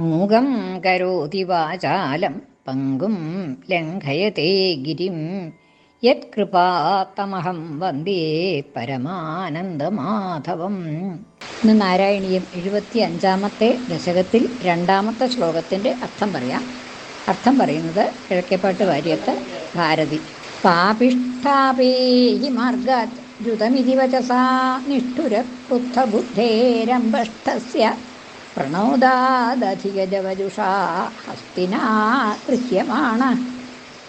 മൂകം കരോതി വാചാലം പങ്കും ലംഘയത്തെ ഗിരിം. യത്കൃപാത്തമഹം വന്ദേ പരമാനന്ദമാധവം. ഇന്ന് നാരായണീയം എഴുപത്തി അഞ്ചാമത്തെ ദശകത്തിൽ രണ്ടാമത്തെ ശ്ലോകത്തിന്റെ അർത്ഥം പറയാം. അർത്ഥം പറയുന്നത് കിഴക്കേപ്പാട്ട് വാര്യത്ത് ഭാരതി. പാപിഷ്ഠാപേഹി മാർഗാത് ദ്രുതമിതി വചസാ നിഷ്ഠുരക്രുദ്ധബുദ്ധേരംബഷ്ടസ്യ പ്രണോദാദധികജവജുഷാ ഹസ്തിനാ ഗൃഹ്യമാണ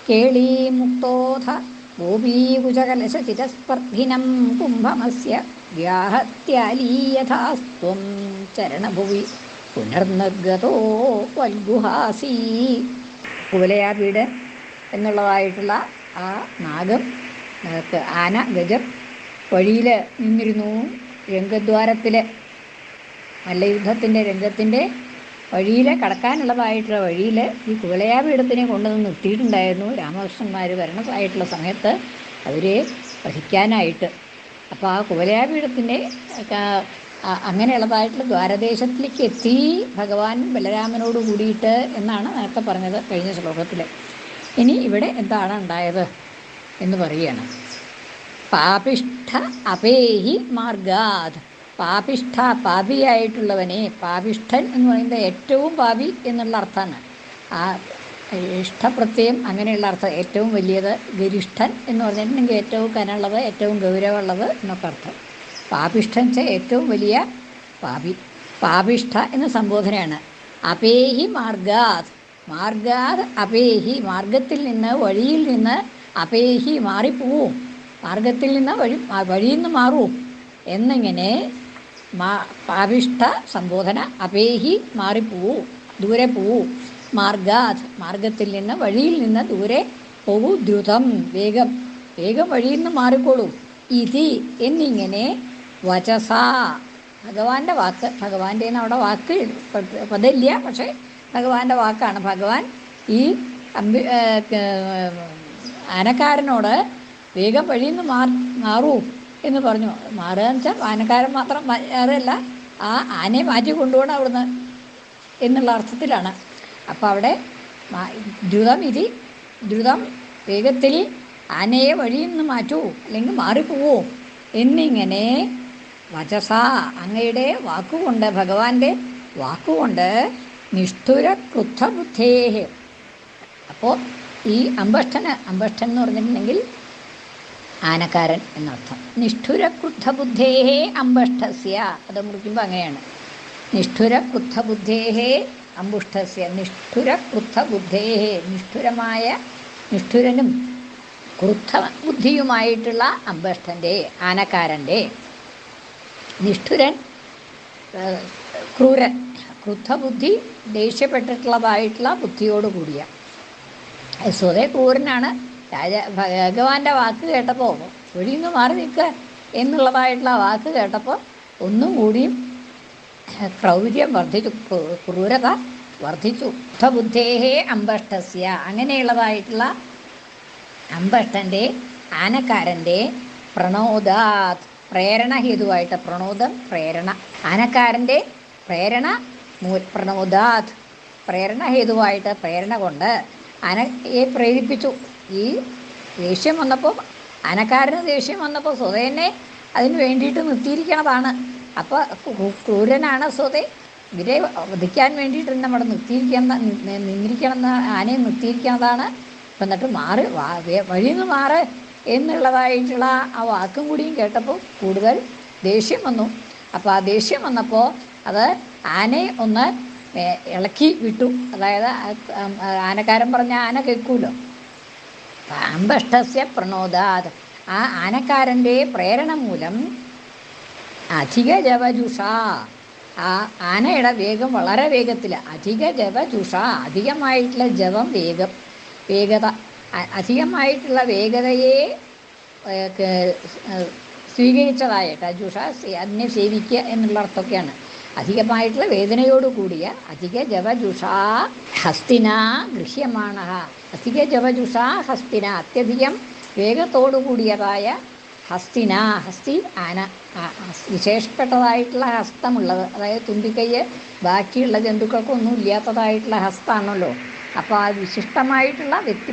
കേളീമുക്തോധ ഗോപീകുചകലശചിരസ്പർദ്ധിനം കുംഭമസ്യ വ്യാഹത്യാലീയഥാസ്ത്വം ചരണഭുവി പുനർനിർഗതോ വൽഗുഹാസീ കുവലയാർ വീട് എന്നുള്ളതായിട്ടുള്ള ആ നാഗം ആന ഗജം വഴിയിൽ നിന്നിരുന്നു. രംഗദ്വാരത്തിൽ മല്ലയുദ്ധത്തിന്റെ രംഗത്തിന്റെ വഴിയിൽ കടക്കാനുള്ളതായിട്ടുള്ള വഴിയിൽ ഈ കുവലയാപീഠത്തിനെ കൊണ്ടുവന്ന് നിർത്തിയിട്ടുണ്ടായിരുന്നു. രാമകൃഷ്ണന്മാർ ഭരണമായിട്ടുള്ള സമയത്ത് അവരെ വഹിക്കാനായിട്ട്. അപ്പോൾ ആ കുവലയാപീഠത്തിന്റെ അങ്ങനെയുള്ളതായിട്ടുള്ള ദ്വാരദേശത്തിലേക്ക് എത്തി ഭഗവാൻ ബലരാമനോട് കൂടിയിട്ട് എന്നാണ് നേരത്തെ പറഞ്ഞത് കഴിഞ്ഞ ശ്ലോകത്തിൽ ഇനി ഇവിടെ എന്താണ് ഉണ്ടായത് എന്ന് പറയുകയാണ്. പാപിഷ്ഠ അപേഹി മാർഗാത്. പാപിഷ്ഠ പാപിയായിട്ടുള്ളവനെ പാപിഷ്ഠൻ എന്ന് പറയുന്നത് ഏറ്റവും പാപി എന്നുള്ള അർത്ഥമാണ്. ആ ഇഷ്ടപ്രത്യയം അങ്ങനെയുള്ള അർത്ഥം. ഏറ്റവും വലിയത് ഗരിഷ്ഠൻ എന്ന് പറഞ്ഞിട്ടുണ്ടെങ്കിൽ ഏറ്റവും കനമുള്ളത് ഏറ്റവും ഗൗരവമുള്ളത് എന്നൊക്കെ അർത്ഥം. പാപിഷ്ഠൻ വെച്ചാൽ ഏറ്റവും വലിയ പാപി പാപിഷ്ഠ എന്ന സംബോധനയാണ്. അപേഹി മാർഗാത് മാർഗാത് അപേഹി മാർഗത്തിൽ നിന്ന് വഴിയിൽ നിന്ന് അപേഹി മാറിപ്പോവും. മാർഗത്തിൽ നിന്ന് വഴി വഴിയിൽ നിന്ന് മാറും. എന്നിങ്ങനെ മാ പാവിഷ്ഠ സംബോധന അപേഹി മാറിപ്പോവൂ ദൂരെ പോവൂ. മാർഗാത് മാർഗത്തിൽ നിന്ന് വഴിയിൽ നിന്ന് ദൂരെ പോകൂ ദ്രുതം വേഗം വേഗം വഴിയിൽ നിന്ന് മാറിക്കോളൂ. ഇതി എന്നിങ്ങനെ വചസാ. ഭഗവാന്റെ വാക്ക് ഭഗവാന്റെ അവിടെ വാക്ക് പദമില്ല പക്ഷേ ഭഗവാന്റെ വാക്കാണ്. ഭഗവാൻ ഈ അമ്പി ആനക്കാരനോട് വേഗം വഴിയിൽ നിന്ന് മാറൂ. എന്ന് പറഞ്ഞു. മാറുക എന്ന് വെച്ചാൽ ആനക്കാരൻ മാത്രം മാറുകയല്ല ആ ആനയെ മാറ്റി കൊണ്ടുപോകണം അവിടുന്ന് എന്നുള്ള അർത്ഥത്തിലാണ്. അപ്പോൾ അവിടെ ദ്രുതം ഇതി ദ്രുതം വേഗത്തിൽ ആനയെ വഴിയിൽ നിന്ന് മാറ്റൂ അല്ലെങ്കിൽ മാറിപ്പോവോ എന്നിങ്ങനെ വചസ അങ്ങയുടെ വാക്കുകൊണ്ട് ഭഗവാന്റെ വാക്കുകൊണ്ട് നിഷ്ഠുര ക്രുദ്ധബുദ്ധേഹ്. അപ്പോൾ ഈ അമ്പഷ്ടന് അമ്പഷ്ടൻ എന്ന് പറഞ്ഞിട്ടുണ്ടെങ്കിൽ ആനക്കാരൻ എന്നർത്ഥം. നിഷ്ഠുര ക്രുദ്ധബുദ്ധേഹേ അമ്പഷ്ടസ്യ. അത് മുറിക്കുമ്പോൾ അങ്ങനെയാണ്. നിഷ്ഠുര ക്രുദ്ധബുദ്ധേഹേ അമ്പുഷ്ടസ്യ. നിഷ്ഠുര ക്രുദ്ധബുദ്ധേഹേ നിഷ്ഠുരമായ നിഷ്ഠുരനും ക്രുദ്ധ ബുദ്ധിയുമായിട്ടുള്ള അമ്പഷ്ടന്റെ ആനക്കാരന്റെ നിഷ്ഠുരൻ ക്രൂരൻ. ക്രുദ്ധബുദ്ധി ദേഷ്യപ്പെട്ടിട്ടുള്ളതായിട്ടുള്ള ബുദ്ധിയോടുകൂടിയ. സ്വതേ ക്രൂരനാണ്. രാജ ഭഗവാന്റെ വാക്ക് കേട്ടപ്പോൾ നിന്ന് മാറി നിൽക്കുക എന്നുള്ളതായിട്ടുള്ള വാക്ക് കേട്ടപ്പോൾ ഒന്നും കൂടിയും ക്രൗര്യം വർദ്ധിച്ചു ക്രൂരത വർദ്ധിച്ചു. ബുദ്ധേഹേ അമ്പഷ്ടസ്യ. അങ്ങനെയുള്ളതായിട്ടുള്ള അമ്പഷ്ടന്റെ ആനക്കാരന്റെ പ്രണോദാത് പ്രേരണ ഹേതുവായിട്ട് പ്രണോദം പ്രേരണ ആനക്കാരന്റെ പ്രേരണ പ്രണോദാത് പ്രേരണ ഹേതുവായിട്ട് പ്രേരണ കൊണ്ട് ആനയെ പ്രേരിപ്പിച്ചു. ഈ ദേഷ്യം വന്നപ്പോൾ അനക്കാരന് ദേഷ്യം വന്നപ്പോൾ സ്വതേനെ അതിന് വേണ്ടിയിട്ട് നിർത്തിയിരിക്കണതാണ്. അപ്പോൾ ക്രൂരനാണ് സ്വതേ. ഇവരെ വധിക്കാൻ വേണ്ടിയിട്ട് നമ്മുടെ നിർത്തിയിരിക്കുന്ന നിന്നിരിക്കണം ആനയെ നിർത്തിയിരിക്കുന്നതാണ് എന്നിട്ട് മാറി വഴിയിൽ നിന്ന് മാറ് എന്നുള്ളതായിട്ടുള്ള ആ വാക്കും കൂടിയും കേട്ടപ്പോൾ കൂടുതൽ ദേഷ്യം വന്നു. അപ്പോൾ ആ ദേഷ്യം വന്നപ്പോൾ അത് ആനയെ ഒന്ന് ഇളക്കി വിട്ടു. അതായത് ആനക്കാരൻ പറഞ്ഞ ആന കേൾക്കുമല്ലോ അമ്പഷ്ടസ്യ പ്രണോദാത്. ആ ആനക്കാരന്റെ പ്രേരണ മൂലം അധിക ജവജുഷ. ആ ആനയുടെ വേഗം വളരെ വേഗത്തിൽ അധിക ജവജുഷ. അധികമായിട്ടുള്ള ജവം വേഗം വേഗത അധികമായിട്ടുള്ള വേഗതയെ സ്വീകരിച്ചതായിട്ട് ജുഷ അതിനെ സേവിക്കുക എന്നുള്ള അർത്ഥമൊക്കെയാണ്. അധികമായിട്ടുള്ള വേദനയോടുകൂടിയ അധിക ജവജുഷാ ഹസ്തിന ഗൃഹ്യമാണ. അധിക ജവജുഷാ ഹസ്തിന അത്യധികം വേഗത്തോടു കൂടിയതായ ഹസ്തിന ഹസ്തി ആന വിശേഷപ്പെട്ടതായിട്ടുള്ള ഹസ്തമുള്ളത്. അതായത് തുമ്പിക്കൈ ബാക്കിയുള്ള ജന്തുക്കൾക്കൊന്നും ഇല്ലാത്തതായിട്ടുള്ള ഹസ്തമാണല്ലോ അപ്പോൾ ആ വിശിഷ്ടമായിട്ടുള്ള വ്യക്തി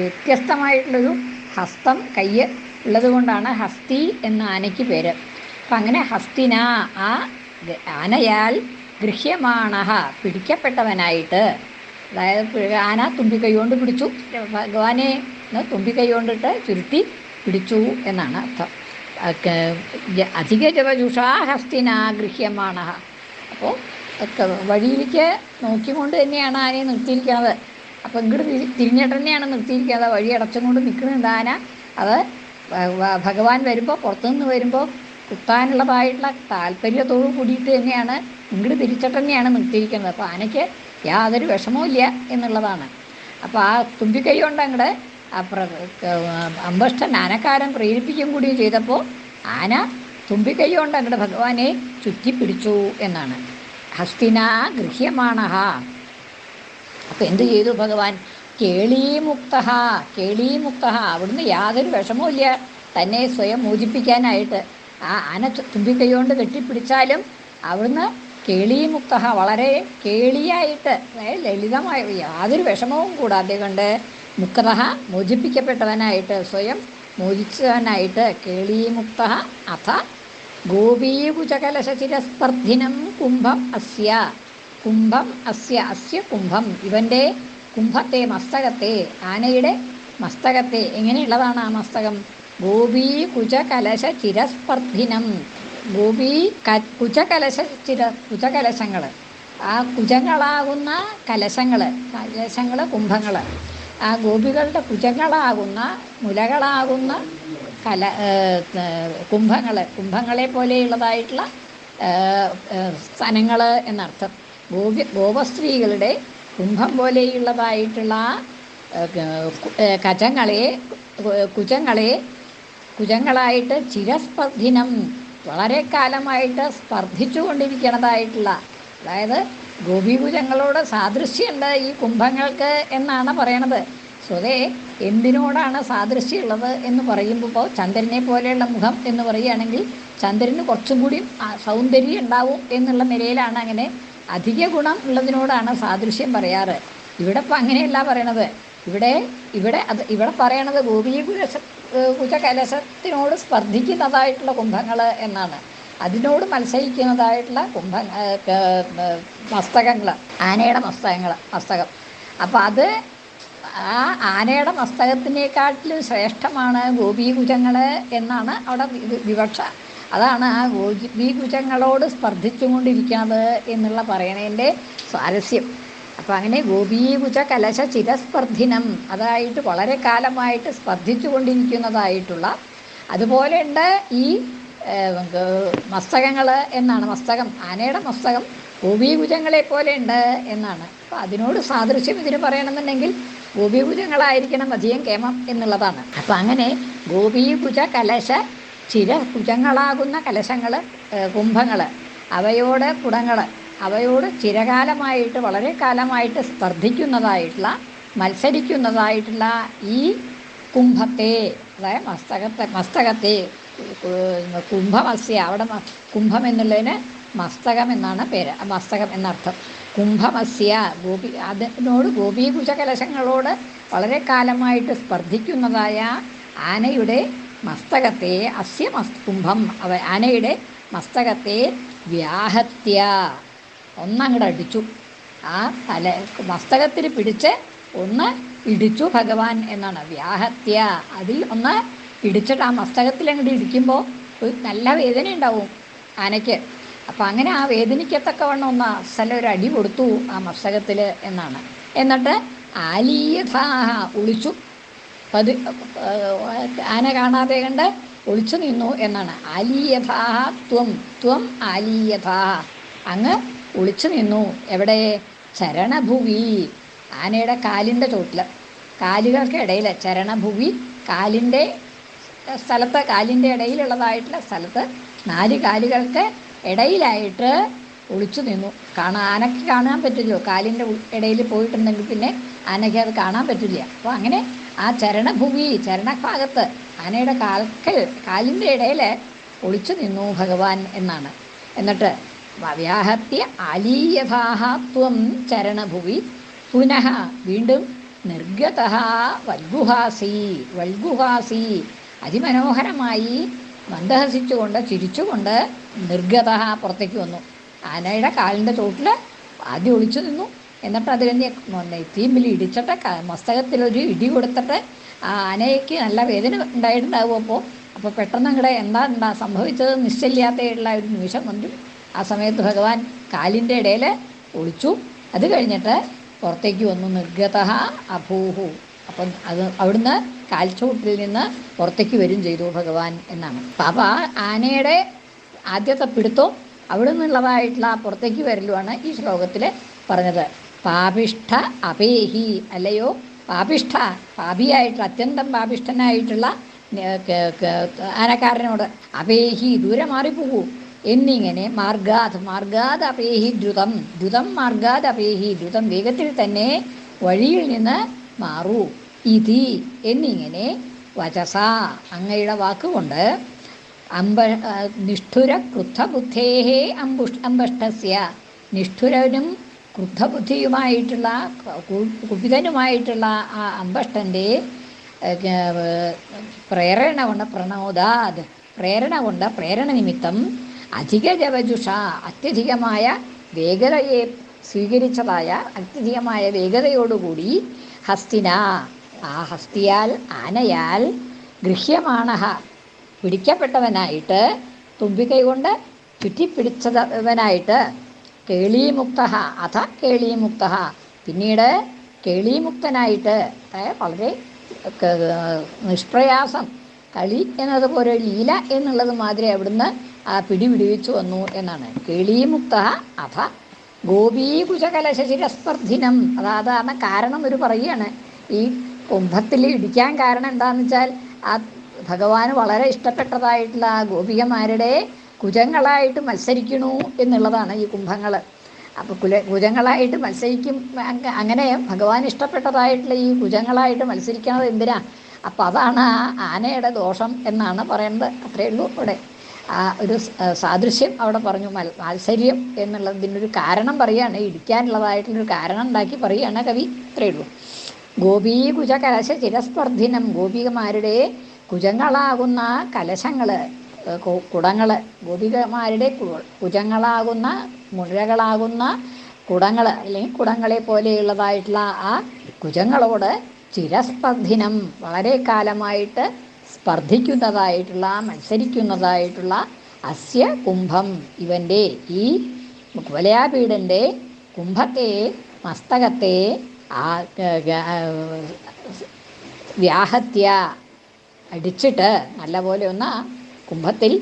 വ്യത്യസ്തമായിട്ടുള്ളൊരു ഹസ്തം കയ്യ് ഉള്ളതുകൊണ്ടാണ് ഹസ്തി എന്ന ആനയ്ക്ക് പേര്. അപ്പം അങ്ങനെ ഹസ്തിന ആ ആനയാൽ ഗൃഹ്യമാണ പിടിക്കപ്പെട്ടവനായിട്ട്. അതായത് ആന തുമ്പിക്കൈകൊണ്ട് പിടിച്ചു. ഭഗവാനെ തുമ്പിക്കൈകൊണ്ടിട്ട് തുമ്പിക്കൈ കൊണ്ടിട്ട് ചുരുട്ടി പിടിച്ചു എന്നാണ് അർത്ഥം. അധിക ജപജുഷാഹസ്തിനാ ഗൃഹ്യമാണ അപ്പോൾ വഴിയിലേക്ക് നോക്കിക്കൊണ്ട് തന്നെയാണ് ആനയെ നിർത്തിയിരിക്കുന്നത്. അപ്പോൾ ഇങ്ങോട്ട് തിരി- തിരിഞ്ഞിട്ട് തന്നെയാണ് നിർത്തിയിരിക്കുന്നത്. വഴി അടച്ചും കൊണ്ട് നിൽക്കുന്നുണ്ട് ആന. അത് ഭഗവാൻ വരുമ്പോൾ പുറത്തുനിന്ന് വരുമ്പോൾ കുത്താനുള്ളതായിട്ടുള്ള താല്പര്യത്തോടു കൂടിയിട്ട് തന്നെയാണ് ഇങ്ങോട്ട് തിരിച്ചിട്ട് തന്നെയാണ് നിർത്തിയിരിക്കുന്നത്. അപ്പോൾ ആനയ്ക്ക് യാതൊരു വിഷമവും ഇല്ല എന്നുള്ളതാണ്. അപ്പോൾ ആ തുമ്പിക്കൈ കൊണ്ട് അങ്ങോട്ട് അമ്പഷ്ടൻ ആനക്കാരൻ പ്രേരിപ്പിക്കും കൂടി ചെയ്തപ്പോൾ ആന തുമ്പിക്കൈ കൊണ്ട് അങ്ങോട്ട് ഭഗവാനെ ചുറ്റി പിടിച്ചു എന്നാണ്. ഹസ്തിന ഗൃഹ്യമാണഹ. അപ്പം എന്ത് ചെയ്തു ഭഗവാൻ? കേളീമുക്ത കേളീമുക്ത അവിടുന്ന് യാതൊരു വിഷമവും തന്നെ സ്വയം മോചിപ്പിക്കാനായിട്ട് ആ ആന തുമ്പിക്കൈകൊണ്ട് കൊണ്ട് കെട്ടിപ്പിടിച്ചാലും അവിടുന്ന് കേളിമുക്ത വളരെ കേളിയായിട്ട് ലളിതമായ യാതൊരു വിഷമവും കൂടാതെ കണ്ട് മുക്ത മോചിപ്പിക്കപ്പെട്ടവനായിട്ട് സ്വയം മോചിച്ചവനായിട്ട് കേളിമുക്ത അഥ ഗോപീകുചകലശചിരസ്പർദ്ധിനം കുംഭം അസ്യ കുംഭം അസ്യ അസ്യ കുംഭം. ഇവന്റെ കുംഭത്തെ മസ്തകത്തെ ആനയുടെ മസ്തകത്തെ എങ്ങനെയുള്ളതാണ് ആ മസ്തകം? ഗോപീ കുചകലശ ചിരസ്പർദ്ധിനം. ഗോപി കുചകലശ ചിര കുചകലശങ്ങൾ ആ കുജങ്ങളാകുന്ന കലശങ്ങൾ കലശങ്ങൾ കുംഭങ്ങൾ ആ ഗോപികളുടെ കുജങ്ങളാകുന്ന മുലകളാകുന്ന കല കുംഭങ്ങൾ കുംഭങ്ങളെ. പോലെയുള്ളതായിട്ടുള്ള സ്ഥലങ്ങൾ എന്നർത്ഥം. ഗോപി ഗോപസ്ത്രീകളുടെ കുംഭം പോലെയുള്ളതായിട്ടുള്ള കജങ്ങളെ കുജങ്ങളെ കുജങ്ങളായിട്ട് ചിരസ്പർദ്ധിനം വളരെ കാലമായിട്ട് സ്പർദ്ധിച്ചു കൊണ്ടിരിക്കുന്നതായിട്ടുള്ള അതായത് ഗോപീകുജങ്ങളോട് സാദൃശ്യമുണ്ട് ഈ കുംഭങ്ങൾക്ക് എന്നാണ് പറയണത്. സ്വതേ എന്തിനോടാണ് സാദൃശ്യമുള്ളത് എന്ന് പറയുമ്പോൾ ചന്ദ്രനെ പോലെയുള്ള മുഖം എന്ന് പറയുകയാണെങ്കിൽ ചന്ദ്രന് കുറച്ചും കൂടി സൗന്ദര്യം ഉണ്ടാവും എന്നുള്ള നിലയിലാണ് അങ്ങനെ അധിക ഗുണം ഉള്ളതിനോടാണ് സാദൃശ്യം പറയാറ്. ഇവിടെ ഇപ്പം അങ്ങനെയല്ല പറയണത്. ഇവിടെ ഇവിടെ അത് ഇവിടെ പറയണത് ഗോപീകുലശ കുജകലശത്തിനോട് സ്പർദ്ധിക്കുന്നതായിട്ടുള്ള കുംഭങ്ങൾ എന്നാണ്. അതിനോട് മത്സരിക്കുന്നതായിട്ടുള്ള കുംഭ മസ്തകങ്ങൾ ആനയുടെ മസ്തകങ്ങൾ മസ്തകം. അപ്പോൾ അത് ആ ആനയുടെ മസ്തകത്തിനേക്കാട്ടിലും ശ്രേഷ്ഠമാണ് ഗോപീകുജങ്ങൾ എന്നാണ് അവിടെ വിവക്ഷ. അതാണ് ആ ഗോപീകുജങ്ങളോട് സ്പർദ്ധിച്ചുകൊണ്ടിരിക്കുന്നത് എന്നുള്ള പറയണതിന്റെ സ്വാരസ്യം. അപ്പം അങ്ങനെ ഗോപീകുജ കലശ ചിരസ്പർദ്ധിനം അതായിട്ട് വളരെ കാലമായിട്ട് സ്പർദ്ധിച്ചു കൊണ്ടിരിക്കുന്നതായിട്ടുള്ള അതുപോലെയുണ്ട് ഈ മസ്തകങ്ങൾ എന്നാണ് മസ്തകം ആനയുടെ മസ്തകം ഗോപീകുജങ്ങളെ പോലെ ഉണ്ട് എന്നാണ്. അപ്പം അതിനോട് സാദൃശ്യം ഇതിന് പറയണമെന്നുണ്ടെങ്കിൽ ഗോപീകുജങ്ങളായിരിക്കണം അധികം കേമം എന്നുള്ളതാണ്. അപ്പം അങ്ങനെ ഗോപീകുജ കലശ ചിര കുജങ്ങളാകുന്ന കലശങ്ങൾ കുംഭങ്ങൾ അവയോട് കുടങ്ങൾ അവയോട് ചിരകാലമായിട്ട് വളരെ കാലമായിട്ട് സ്പർദ്ധിക്കുന്നതായിട്ടുള്ള മത്സരിക്കുന്നതായിട്ടുള്ള ഈ കുംഭത്തെ അതായത് മസ്തകത്തെ മസ്തകത്തെ കുംഭമസ്യ അവിടെ കുംഭം എന്നുള്ളതിന് മസ്തകം എന്നാണ് പേര് മസ്തകം എന്നർത്ഥം. കുംഭമസ്യ ഗോപി അതിനോട് ഗോപീകുജ കലശങ്ങളോട് വളരെ കാലമായിട്ട് സ്പർദ്ധിക്കുന്നതായ ആനയുടെ മസ്തകത്തെ അസ്യ മസ് കുംഭം അവ ആനയുടെ മസ്തകത്തെ വ്യാഹത്യ. ഒന്നങ്ങട് അടിച്ചു. ആ തല മസ്തകത്തിൽ പിടിച്ച് ഒന്ന് ഇടിച്ചു ഭഗവാൻ എന്നാണ്. വ്യാഹത്യ. അതിൽ ഒന്ന് ഇടിച്ചിട്ട് ആ മസ്തകത്തിൽ അങ്ങോട്ട് ഇടിക്കുമ്പോൾ ഒരു നല്ല വേദന ഉണ്ടാവും ആനയ്ക്ക്. അപ്പം അങ്ങനെ ആ വേദനിക്കത്തക്കവണ്ണം ഒന്ന് അസല ഒരു അടി കൊടുത്തു ആ മസ്തകത്തിൽ എന്നാണ്. എന്നിട്ട് ആലീയഥാഹ ഒളിച്ചു. പതി ആന കാണാതെ കണ്ട് ഒളിച്ചു നിന്നു എന്നാണ്. ആലീയഥാഹ ത്വം ത്വം ആലീയഥാഹ. അങ്ങ് ഒളിച്ചു നിന്നു. എവിടെ? ചരണഭുവി. ആനയുടെ കാലിന്റെ ചോട്ടിൽ കാലുകൾക്ക് ഇടയിൽ ചരണഭുവി കാലിന്റെ സ്ഥലത്ത് കാലിന്റെ ഇടയിലുള്ളതായിട്ടുള്ള സ്ഥലത്ത് നാല് കാലുകൾക്ക് ഇടയിലായിട്ട് ഒളിച്ചു നിന്നു. കാണാൻ ആനയ്ക്ക് കാണാൻ പറ്റില്ലോ കാലിന്റെ ഇടയിൽ പോയിട്ടുണ്ടെങ്കിൽ പിന്നെ ആനയ്ക്ക് അത് കാണാൻ പറ്റില്ല. അപ്പോൾ അങ്ങനെ ആ ചരണഭൂമി ചരണഭാഗത്ത് ആനയുടെ കാൽക്കൽ കാലിന്റെ ഇടയിൽ ഒളിച്ചു നിന്നു ഭഗവാൻ എന്നാണ്. എന്നിട്ട് വ്യാഹത്യ ആലീയഥാഹത്വം ചരണഭുവി പുനഃ വീണ്ടും നിർഗത വൽഗുഹാസി വൽഗുഹാസി. അതിമനോഹരമായി മന്ദഹസിച്ചുകൊണ്ട് ചിരിച്ചുകൊണ്ട് നിർഗത പുറത്തേക്ക് വന്നു. ആനയുടെ കാലിന്റെ ചോട്ടിൽ ആദ്യം ഒളിച്ചു നിന്നു. എന്നിട്ട് അത് കഴിഞ്ഞ് നെറ്റിയിൽ ഇടിച്ചിട്ട് മസ്തകത്തിലൊരു ഇടി കൊടുത്തിട്ട് ആ ആനയ്ക്ക് നല്ല വേദന ഉണ്ടായിട്ടുണ്ടാവും അപ്പോൾ. അപ്പോൾ പെട്ടെന്ന് അങ്ങടെ എന്താ എന്താ സംഭവിച്ചത്? നിശ്ചയില്ലാത്തയുള്ള ഒരു നിമിഷം കൊണ്ട് ആ സമയത്ത് ഭഗവാൻ കാലിന്റെ ഇടയിൽ ഒളിച്ചു. അത് കഴിഞ്ഞിട്ട് പുറത്തേക്ക് വന്നു നിർഗത അഭൂഹു. അപ്പം അത് അവിടുന്ന് കാൽച്ചുവട്ടിൽ നിന്ന് പുറത്തേക്ക് വരും ചെയ്തു ഭഗവാൻ എന്നാണ്. അപ്പം ആ ആനയുടെ ആദ്യത്തെ പിടുത്തവും അവിടെ നിന്നുള്ളതായിട്ടുള്ള പുറത്തേക്ക് വരലുമാണ് ഈ ശ്ലോകത്തിൽ പറഞ്ഞത്. പാപിഷ്ഠ അപേഹി അല്ലയോ? പാപിഷ്ഠ പാപിയായിട്ടുള്ള അത്യന്തം പാപിഷ്ഠനായിട്ടുള്ള ആനക്കാരനോട് അപേഹി ദൂരെ മാറിപ്പോകൂ. എന്നിങ്ങനെ മാർഗാത് മാർഗാത് അപേഹി ദ്രുതം ദ്രുതം മാർഗാത് അപേഹി ദ്രുതം വേഗത്തിൽ തന്നെ വഴിയിൽ നിന്ന് മാറൂ. ഇതി എന്നിങ്ങനെ വചസ അങ്ങയുടെ വാക്കുകൊണ്ട് അമ്പ നിഷ്ഠുര ക്രുദ്ധബുദ്ധേഹേ അമ്പുഷ് അമ്പഷ്ടസ്യ. നിഷ്ഠുരനും ക്രുദ്ധബുദ്ധിയുമായിട്ടുള്ള കുപിതനുമായിട്ടുള്ള ആ അമ്പഷ്ടന്റെ പ്രേരണ കൊണ്ട് പ്രണോദാത് പ്രേരണ കൊണ്ട് പ്രേരണ നിമിത്തം അധിക ജവജുഷ അത്യധികമായ വേഗതയെ സ്വീകരിച്ചതായ അത്യധികമായ വേഗതയോടുകൂടി ഹസ്തിന ആ ഹസ്തിയാൽ ആനയാൽ ഗൃഹ്യമാണഹ. പിടിക്കപ്പെട്ടവനായിട്ട് തുമ്പിക്കൈ കൊണ്ട് ചുറ്റിപ്പിടിച്ചവനായിട്ട് കേളീമുക്ത അഥ കേളീമുക്ത പിന്നീട് കേളീമുക്തനായിട്ട് വളരെ നിഷ്പ്രയാസം കളി എന്നതുപോലെ ലീല എന്നുള്ളത് മാതിരി അവിടുന്ന് ആ പിടി വിടുവിച്ചു വന്നു എന്നാണ്. കേളീമുക്ത അഥ ഗോപീകുശകലശിരസ്പർദ്ധിനം അതാതാണ് കാരണം ഒരു പറയുകയാണ് ഈ കുംഭത്തിൽ ഇടിക്കാൻ കാരണം എന്താണെന്ന് വെച്ചാൽ ആ ഭഗവാന് വളരെ ഇഷ്ടപ്പെട്ടതായിട്ടുള്ള ആ ഗോപികമാരുടെ കുജങ്ങളായിട്ട് മത്സരിക്കണു എന്നുള്ളതാണ് ഈ കുംഭങ്ങൾ അപ്പോൾ കുല കുജങ്ങളായിട്ട് മത്സരിക്കും അങ്ങ- അങ്ങനെ ഭഗവാൻ ഇഷ്ടപ്പെട്ടതായിട്ടുള്ള ഈ കുജങ്ങളായിട്ട് മത്സരിക്കണത് എന്തിനാ? അപ്പം അതാണ് ആ ആനയുടെ ദോഷം എന്നാണ് പറയുന്നത് അത്രയേ ഉള്ളൂ അവിടെ. ആ ഒരു സാദൃശ്യം അവിടെ പറഞ്ഞു മൽ മാത്സര്യം എന്നുള്ളതിനൊരു കാരണം പറയുകയാണ് ഇടിക്കാനുള്ളതായിട്ടുള്ളൊരു കാരണം ഉണ്ടാക്കി പറയുകയാണ് കവി. ഇത്രയേ ഉള്ളൂ. ഗോപീ കുജ കലശ ചിരസ്പർദ്ധിനം ഗോപികമാരുടെ കുജങ്ങളാകുന്ന കലശങ്ങൾ കുടങ്ങൾ ഗോപികമാരുടെ കുജങ്ങളാകുന്ന മുഴകളാകുന്ന കുടങ്ങൾ അല്ലെങ്കിൽ കുടങ്ങളെ പോലെയുള്ളതായിട്ടുള്ള ആ കുജങ്ങളോട് ചിരസ്പർദ്ധിനം വളരെ കാലമായിട്ട് സ്പർദ്ധിക്കുന്നതായിട്ടുള്ള മത്സരിക്കുന്നതായിട്ടുള്ള അസ്യ കുംഭം. ഇവന്റെ ഈ കുലയാപീഠന്റെ കുംഭത്തെ മസ്തകത്തെ വ്യാഹത്യ അടിച്ചിട്ട് നല്ലപോലെ ഒന്ന് കുംഭത്തിൽ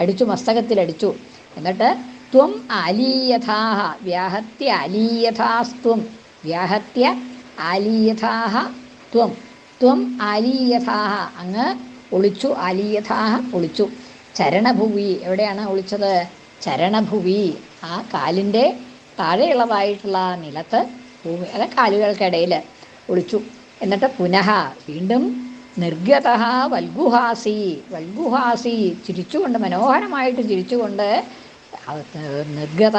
അടിച്ചു മസ്തകത്തിൽ അടിച്ചു. എന്നിട്ട് ത്വം അലീയഥാഹ വ്യാഹത്യ അലീയഥാസ്ത്വം വ്യാഹത്യ അലീയഥാഹ ത്വം. ത്വം അലീയഥാഹ അങ്ങ് ഒളിച്ചു അലിയഥാഹ ഒളിച്ചു. ചരണഭൂവി എവിടെയാണ് ഒളിച്ചത്? ചരണഭൂവി. ആ കാലിന്റെ താഴെയുള്ളതായിട്ടുള്ള നിലത്ത് ഭൂമി അല്ല കാലുകൾക്കിടയിൽ ഒളിച്ചു. എന്നിട്ട് പുനഃ വീണ്ടും നിർഗത വൽഗുഹാസി. വൽഗുഹാസി ചിരിച്ചുകൊണ്ട് മനോഹരമായിട്ട് ചിരിച്ചുകൊണ്ട് നിർഗത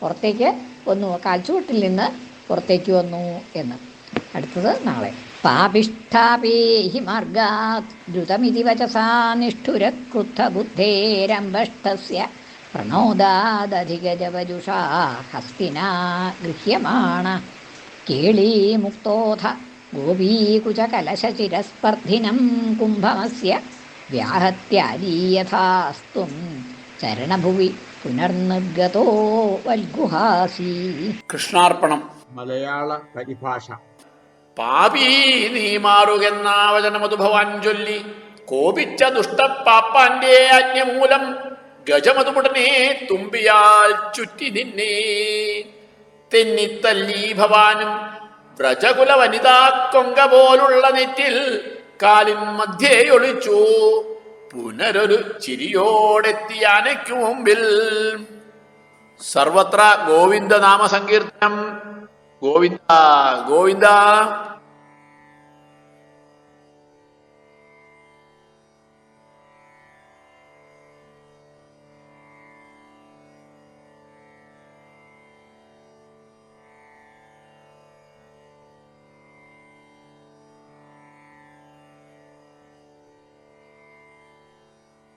പുറത്തേക്ക് വന്നു. കാൽച്ചുവട്ടിൽ നിന്ന് പുറത്തേക്ക് വന്നു എന്ന്. അടുത്തത് നാളെ. പാപിഷ്ഠാപേഹി മാർഗാത് ദ്രുതമിതി വചസാ നിഷ്ഠുരക്രുദ്ധബുദ്ധേരമ്പഷ്ടസ്യ പ്രണോദാദധികജവജുഷാ ഹസ്തിനാ ഗൃഹ്യമാണ കേളീമുക്തോധ ഗോപീകുചകലശചിരസ്പർദ്ധിനം കുംഭമസ്യ വ്യാഹത്യാലീയഥാസ്തും ചരണഭുവി പുനർനിർഗതോ വൽഗുഹാസി കൃഷ്ണാർപ്പണം. മലയാള പരിഭാഷ. പാപീ നീ മാറുകെന്ന വചനമതു ഭവാൻ ചൊല്ലി. കോപിച്ച ദുഷ്ടപ്പാപ്പാന്റെ ആജ്ഞമൂലം ഗജമതുമുടനെ തുമ്പിയാൽ ചുറ്റി നിന്നെ. തെന്നിത്തല്ലി ഭവാനും വ്രജകുല വനിതാ കൊങ്ക പോലുള്ള നെറ്റിൽ കാലിൻ മധ്യേ ഒളിച്ചു. പുനരൊരു ചിരിയോടെത്തിയാനയ്ക്കു മുമ്പിൽ. സർവത്ര Govinda Going down, going down.